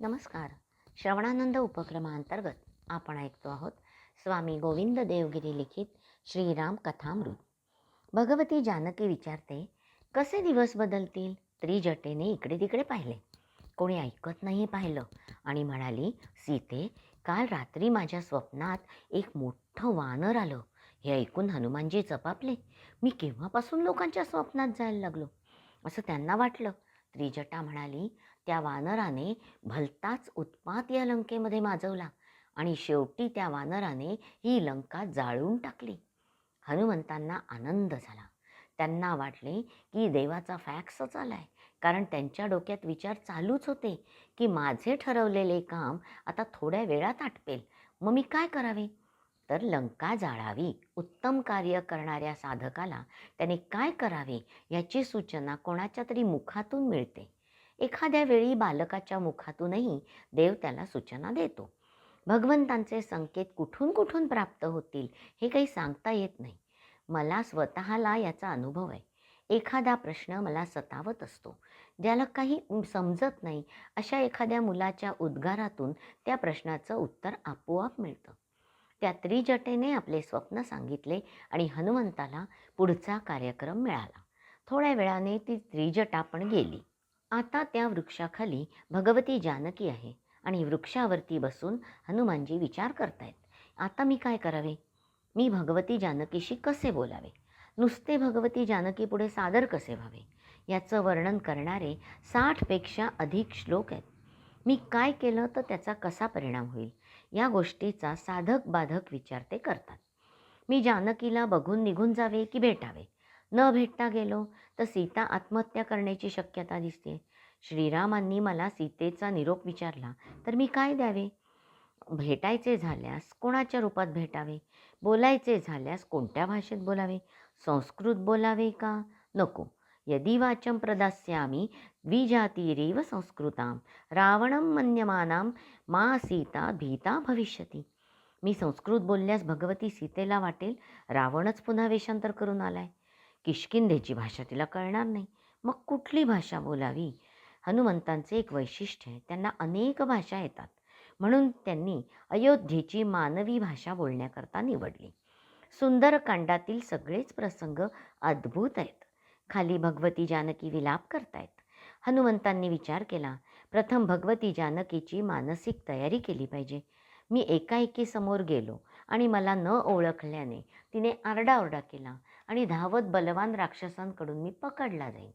नमस्कार. श्रवणानंद उपक्रमांतर्गत आपण ऐकतो आहोत स्वामी गोविंद देवगिरी लिखित श्रीराम कथामृत. भगवती जानकी विचारते कसे दिवस बदलतील? त्रिजटेने इकडे तिकडे पाहिले. कोणी ऐकत नाही पाहिलं आणि म्हणाली सीते काल रात्री माझ्या स्वप्नात एक मोठं वानर आलं. हे ऐकून हनुमानजी चपापले. मी केव्हापासून लोकांच्या स्वप्नात जायला लागलो? असं त्यांना वाटलं. त्रिजटा म्हणाली त्या वानराने भलताच उत्पात या लंकेमध्ये माजवला आणि शेवटी त्या वानराने ही लंका जाळून टाकली. हनुमंतांना आनंद झाला. त्यांना वाटले की देवाचा फॅक्सच आलाय कारण त्यांच्या डोक्यात विचार चालूच होते की माझे ठरवलेले काम आता थोड्या वेळात आटपेल. मग मी काय करावे? तर लंका जाळावी उत्तम कार्य करणाऱ्या साधकाला त्याने काय करावे याची सूचना कोणाच्या तरी मुखातून मिळते. एखाद्या वेळी बालकाच्या मुखातूनही देव त्याला सूचना देतो. भगवंतांचे संकेत कुठून कुठून प्राप्त होतील हे काही सांगता येत नाही. मला स्वतःला याचा अनुभव आहे. एखादा प्रश्न मला सतावत असतो. ज्याला काही समजत नाही अशा एखाद्या मुलाच्या उद्गारातून त्या प्रश्नाचं उत्तर आपोआप मिळतं. त्या त्रिजटेने आपले स्वप्न सांगितले आणि हनुमंताला पुढचा कार्यक्रम मिळाला. थोड्या वेळाने ती त्रिजटा पण गेली. आता त्या वृक्षाखाली भगवती जानकी आहे आणि वृक्षावरती बसून हनुमानजी विचार करतायत. आता मी काय करावे? मी भगवती जानकीशी कसे बोलावे? नुसते भगवती जानकी पुढे सादर कसे व्हावे? याचं वर्णन करणारे साठपेक्षा अधिक श्लोक आहेत. मी काय केलं तर त्याचा कसा परिणाम होईल? या गोष्टीचा साधक बाधक विचार ते करतात. मी जानकीला बघून निघून जावे की भेटावे? न भेटता गेलो तर सीता आत्महत्या करण्याची शक्यता दिसते. श्रीरामांनी मला सीतेचा निरोप विचारला तर मी काय द्यावे? भेटायचे झाल्यास कोणाच्या रूपात भेटावे? बोलायचे झाल्यास कोणत्या भाषेत बोलावे? संस्कृत बोलावे का? नको. यदि वाचं प्रदास्यामी द्विजातीरेव संस्कृतां रावणं मन्यमानां मा सीता भीता भविष्यती. मी संस्कृत बोलल्यास भगवती सीतेला वाटेल रावणच पुन्हा वेषांतर करून आलाय. किष्किंधेची भाषा तिला कळणार नाही. मग कुठली भाषा बोलावी? हनुमंतांचे एक वैशिष्ट्य आहे त्यांना अनेक भाषा येतात. म्हणून त्यांनी अयोध्येची मानवी भाषा बोलण्याकरता निवडली. सुंदरकांडातील सगळेच प्रसंग अद्भुत आहेत. खाली भगवती जानकी विलाप करतायत. हनुमंतांनी विचार केला प्रथम भगवती जानकीची मानसिक तयारी केली पाहिजे. मी एकाएकी समोर गेलो आणि मला न ओळखल्याने तिने आरडाओरडा केला. आणि धावत बलवान राक्षसांकडून मी पकडला जाईन.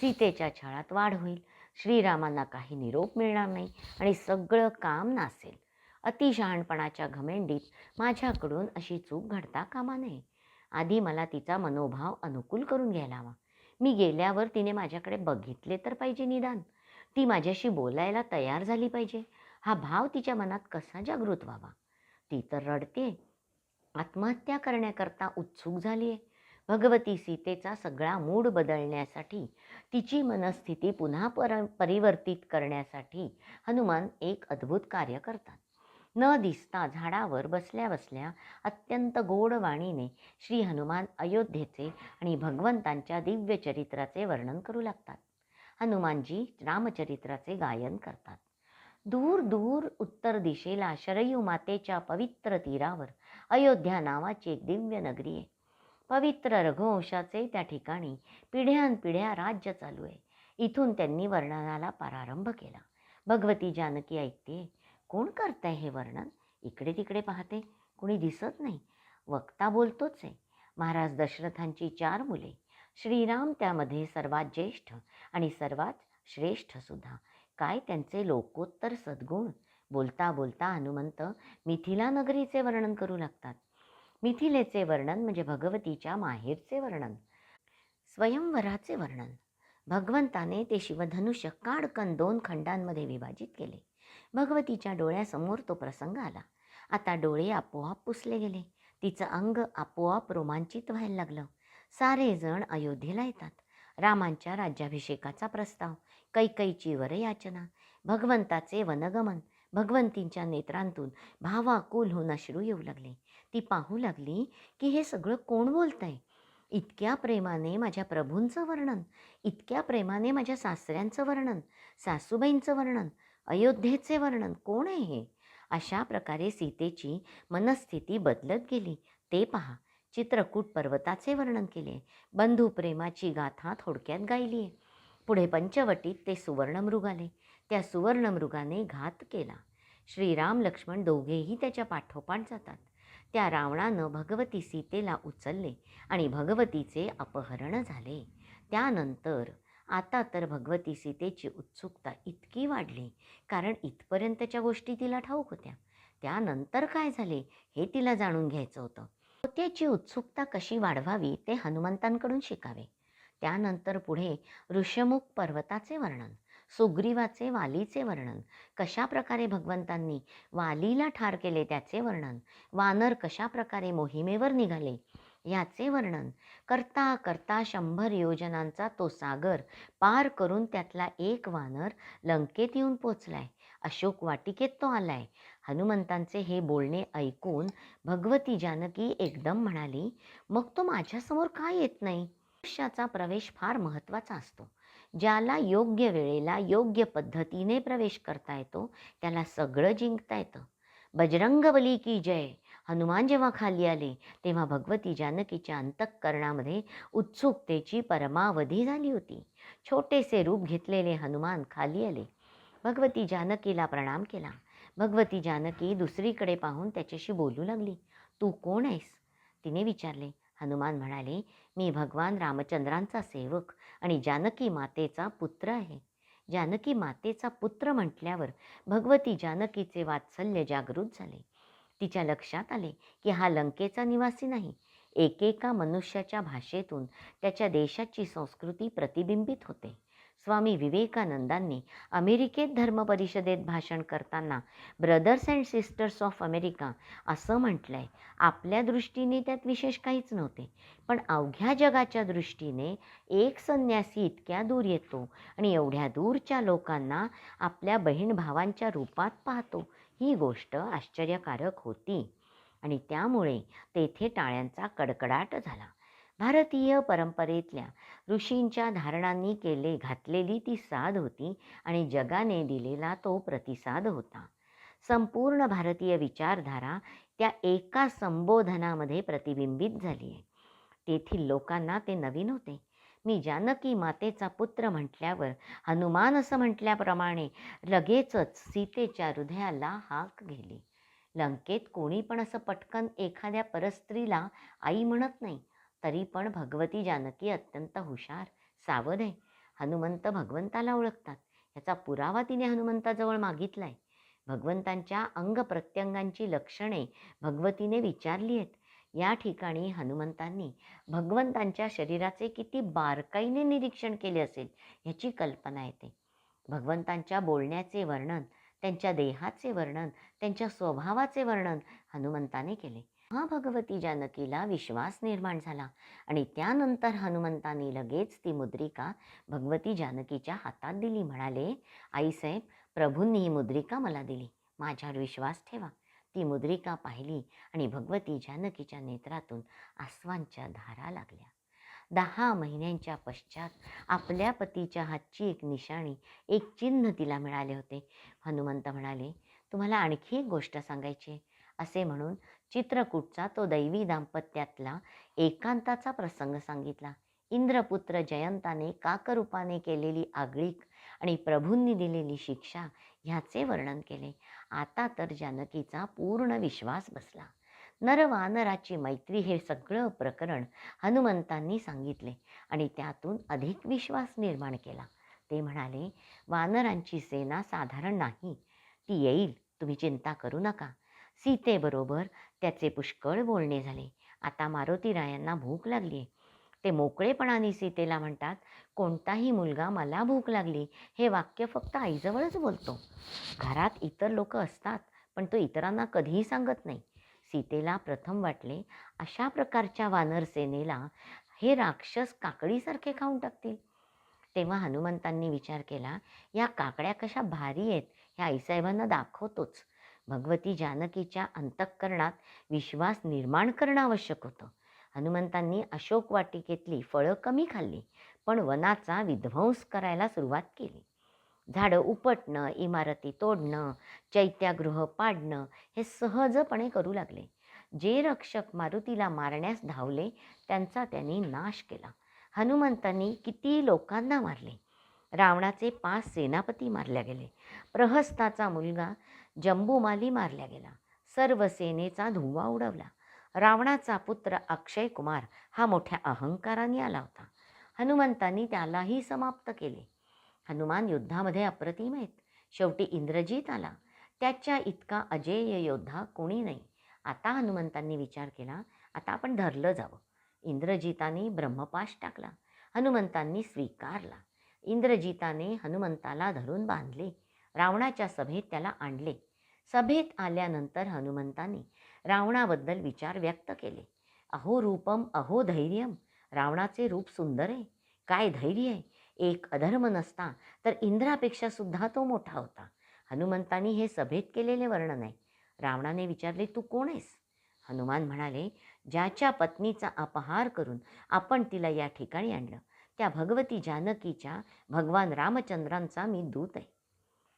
सीतेच्या छळात वाढ होईल. श्रीरामांना काही निरोप मिळणार नाही आणि सगळं काम नासेल. अतिशहाणपणाच्या घमेंडीत माझ्याकडून अशी चूक घडता कामा नये. आधी मला तिचा मनोभाव अनुकूल करून घ्यायला हवा. मी गेल्यावर तिने माझ्याकडे बघितले तर पाहिजे निदान. ती माझ्याशी बोलायला तयार झाली पाहिजे. हा भाव तिच्या मनात कसा जागृत व्हावा? ती तर रडते आत्महत्या करण्याकरता उत्सुक झाली आहे भगवती सीतेचा सगळा मूड बदलण्यासाठी तिची मनस्थिती पुन्हा पर परिवर्तित करण्यासाठी हनुमान एक अद्भुत कार्य करतात. न दिसता झाडावर बसल्या बसल्या अत्यंत गोड वाणीने श्री हनुमान अयोध्येचे आणि भगवंतांच्या दिव्य चरित्राचे वर्णन करू लागतात. हनुमानजी रामचरित्राचे गायन करतात. दूर दूर उत्तर दिशेला शरयू मातेच्या पवित्र तीरावर अयोध्या नावाची एक दिव्य नगरी आहे. पवित्र रघुवंशाचे त्या ठिकाणी पिढ्यानपिढ्या राज्य चालू आहे. इथून त्यांनी वर्णनाला प्रारंभ केला. भगवती जानकी ऐकते कोण करतंय हे वर्णन? इकडे तिकडे पाहते. कोणी दिसत नाही. वक्ता बोलतोच आहे. महाराज दशरथांची चार मुले. श्रीराम त्यामध्ये सर्वात ज्येष्ठ आणि सर्वात श्रेष्ठ सुद्धा. काय त्यांचे लोकोत्तर सद्गुण? बोलता बोलता हनुमंत मिथिला नगरीचे वर्णन करू लागतात. मिथिलेचे वर्णन म्हणजे भगवतीच्या माहेरचे वर्णन. स्वयंवराचे वर्णन. भगवंताने ते शिवधनुष्य काडकन दोन खंडांमध्ये विभाजित केले. भगवतीच्या डोळ्यासमोर तो प्रसंग आला. आता डोळे आपोआप पुसले गेले. तिचं अंग आपोआप रोमांचित व्हायला लागलं. सारे जण अयोध्येला येतात. रामांच्या राज्याभिषेकाचा प्रस्ताव कैकईची वरयाचना भगवंताचे वनगमन भगवंतींच्या नेत्रांतून भावाकुल होऊन अश्रू येऊ लागले. ती पाहू लागली की हे सगळं कोण बोलतंय? इतक्या प्रेमाने माझ्या प्रभूंचं वर्णन इतक्या प्रेमाने माझ्या सासऱ्यांचं वर्णन सासूबाईंचं वर्णन अयोध्येचे वर्णन कोण आहे हे? अशा प्रकारे सीतेची मनस्थिती बदलत गेली. ते पहा चित्रकूट पर्वताचे वर्णन केले. बंधू प्रेमाची गाथा थोडक्यात गायली आहे पुढे पंचवटीत ते सुवर्णमृग आले. त्या सुवर्णमृगाने घात केला. श्रीराम लक्ष्मण दोघेही त्याच्या पाठोपाठ जातात. त्या रावणानं भगवती सीतेला उचलले आणि भगवतीचे अपहरण झाले. त्यानंतर आता तर भगवती सीतेची उत्सुकता इतकी वाढली कारण इथपर्यंतच्या गोष्टी तिला ठाऊक होत्या. त्यानंतर काय झाले हे तिला जाणून घ्यायचं होतं. त्याची उत्सुकता कशी वाढवावी ते हनुमंतांकडून शिकावे. त्यानंतर पुढे ऋषमुख पर्वताचे वर्णन. सुग्रीवाचे वालीचे वर्णन. कशा प्रकारे भगवंतांनी वालीला ठार केले त्याचे वर्णन? वानर कशा प्रकारे मोहिमेवर निघाले? याचे वर्णन करता करता शंभर योजनांचा तो सागर पार करून त्यातला एक वानर लंकेत येऊन पोचलाय. अशोक वाटिकेत तो आलाय. हनुमंतांचे हे बोलणे ऐकून भगवती जानकी एकदम म्हणाली मग तो माझ्यासमोर का येत नाही? मनुष्याचा प्रवेश फार महत्त्वाचा असतो. ज्याला योग्य वेळेला योग्य पद्धतीने प्रवेश करता येतो त्याला सगळं जिंकता येतं. बजरंगबली की जय हनुमान जेव्हा खाली आले तेव्हा भगवती जानकीच्या अंतःकरणामध्ये उत्सुकतेची परमावधी झाली होती. छोटेसे रूप घेतलेले हनुमान खाली आले. भगवती जानकीला प्रणाम केला. भगवती जानकी दुसरीकडे पाहून त्याच्याशी बोलू लागली. तू कोण आहेस? तिने विचारले. हनुमान म्हणाले मी भगवान रामचंद्रांचा सेवक आणि जानकी मातेचा पुत्र आहे. जानकी मातेचा पुत्र म्हटल्यावर भगवती जानकीचे वात्सल्य जागृत झाले. तिच्या लक्षात आले की हा लंकेचा निवासी नाही एकेका मनुष्याच्या भाषेतून त्याच्या देशाची संस्कृती प्रतिबिंबित होते. स्वामी विवेकानंदांनी अमेरिकेत धर्म परिषदेत भाषण करताना brothers and sisters of America असं म्हटलं आहे आपल्या दृष्टीने त्यात विशेष काहीच नव्हते पण अवघ्या जगाच्या दृष्टीने एक संन्यासी इतक्या दूर येतो आणि एवढ्या दूरच्या लोकांना आपल्या बहीण भावांच्या रूपात पाहतो. ही गोष्ट आश्चर्यकारक होती. आणि त्यामुळे तेथे टाळ्यांचा कडकडाट झाला. भारतीय परंपरेतल्या ऋषींच्या धारणांनी केले घातलेली ती साध होती आणि जगाने दिलेला तो प्रतिसाद होता. संपूर्ण भारतीय विचारधारा त्या एका संबोधनामध्ये प्रतिबिंबित झाली आहे. तेथील लोकांना ते नवीन होते. मी जानकी मातेचा पुत्र म्हटल्यावर हनुमान असं म्हटल्याप्रमाणे लगेचच सीतेच्या हृदयाला हाक गेली. लंकेत कोणी पण असं पटकन एखाद्या परस्त्रीला आई म्हणत नाही तरी पण भगवती जानकी अत्यंत हुशार सावध आहे. हनुमंत भगवंताला ओळखतात. याचा पुरावा तिने हनुमंताजवळ मागितला आहे भगवंतांच्या अंग प्रत्यंगांची लक्षणे भगवतीने विचारली आहेत. या ठिकाणी हनुमंतांनी भगवंतांच्या शरीराचे किती बारकाईने निरीक्षण केले असेल ह्याची कल्पना येते. भगवंतांच्या बोलण्याचे वर्णन त्यांच्या देहाचे वर्णन त्यांच्या स्वभावाचे वर्णन हनुमंताने केले. हा भगवती जानकीला विश्वास निर्माण झाला आणि त्यानंतर हनुमंतांनी लगेच ती मुद्रिका भगवती जानकीच्या हातात दिली. म्हणाले आईसाहेब प्रभूंनी ही मुद्रिका मला दिली. माझ्यावर विश्वास ठेवा. ती मुद्रिका पाहिली आणि भगवती जानकीच्या नेत्रातून आसवांच्या धारा लागल्या. दहा महिन्यांच्या पश्चात आपल्या पतीच्या हातची एक निशाणी एक चिन्ह तिला मिळाले होते. हनुमंत म्हणाले तुम्हाला आणखी एक गोष्ट सांगायची असे म्हणून चित्रकूटचा तो दैवी दाम्पत्यातला एकांताचा प्रसंग सांगितला. इंद्रपुत्र जयंताने काकरूपाने केलेली आगळीक आणि प्रभूंनी दिलेली शिक्षा ह्याचे वर्णन केले. आता तर जानकीचा पूर्ण विश्वास बसला. नरवानराची मैत्री हे सगळं प्रकरण हनुमंतांनी सांगितले आणि त्यातून अधिक विश्वास निर्माण केला. ते म्हणाले वानरांची सेना साधारण नाही. ती येईल. तुम्ही चिंता करू नका. सीतेबरोबर त्याचे पुष्कळ बोलणे झाले. आता मारुतीरायांना भूक लागली ते मोकळेपणाने सीतेला म्हणतात कोणताही मुलगा मला भूक लागली. हे वाक्य फक्त आईजवळच बोलतो. घरात इतर लोक असतात पण तो इतरांना कधीही सांगत नाही. सीतेला प्रथम वाटले अशा प्रकारच्या वानर सेनेला हे राक्षस काकडीसारखे खाऊन टाकतील. तेव्हा हनुमंतांनी विचार केला या काकड्या कशा भारी आहेत. ह्या आईसाहेबांना दाखवतोच. भगवती जानकीच्या अंतःकरणात विश्वास निर्माण करणं आवश्यक होतं. हनुमंतांनी अशोक वाटिकेतली फळं कमी खाल्ली पण वनाचा विध्वंस करायला सुरुवात केली. झाडं उपटणं इमारती तोडणं चैत्यागृह पाडणं हे सहजपणे करू लागले. जे रक्षक मारुतीला मारण्यास धावले त्यांचा त्यांनी नाश केला. हनुमंतांनी किती लोकांना मारले? रावणाचे पाच सेनापती मारल्या गेले. प्रहस्ताचा मुलगा जंबूमाली मारल्या गेला. सर्व सेनेचा धुव्वा उडवला. रावणाचा पुत्र अक्षय कुमार हा मोठ्या अहंकाराने आला होता. हनुमंतांनी त्यालाही समाप्त केले. हनुमान युद्धामध्ये अप्रतिम आहेत. शेवटी इंद्रजीत आला. त्याच्या इतका अजेय योद्धा कोणी नाही. आता हनुमंतांनी विचार केला आता आपण धरलं जावं. इंद्रजिताने ब्रह्मपाश टाकला. हनुमंतांनी स्वीकारला. इंद्रजिताने हनुमंताला धरून बांधले. रावणाच्या सभेत त्याला आणले. सभेत आल्यानंतर हनुमंताने रावणाबद्दल विचार व्यक्त केले. अहो रूपम अहो धैर्यम रावणाचे रूप सुंदर आहे. काय धैर्य आहे? एक अधर्म नसता तर इंद्रापेक्षा सुद्धा तो मोठा होता. हनुमंतांनी हे सभेत केलेले वर्णन आहे. रावणाने विचारले तू कोण आहेस? हनुमान म्हणाले ज्याच्या पत्नीचा अपहार करून आपण तिला या ठिकाणी आणलं. त्या भगवती जानकीच्या भगवान रामचंद्रांचा मी दूत आहे.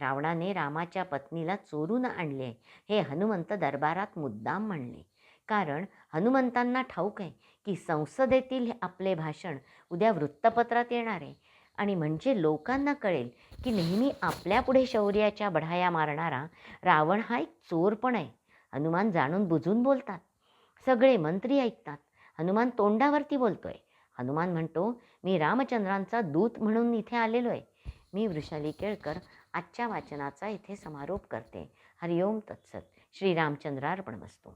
रावणाने रामाच्या पत्नीला चोरून आणले. हे हनुमंत दरबारात मुद्दाम म्हणले. कारण हनुमंतांना ठाऊक आहे की संसदेतील हे आपले भाषण उद्या वृत्तपत्रात येणार आहे. आणि म्हणजे लोकांना कळेल की नेहमी आपल्यापुढे शौर्याच्या बढाया मारणारा रावण हा एक चोर पण आहे. हनुमान जाणून बुजून बोलतात. सगळे मंत्री ऐकतात. हनुमान तोंडावरती बोलतोय. हनुमान म्हणतो मी रामचंद्रांचा दूत म्हणून इथे आलेलो आहे. मी वृषाली केळकर आजच्या वाचनाचा इथे समारोप करते. हरिओम तत्सत. श्रीरामचंद्रार्पण वस्तू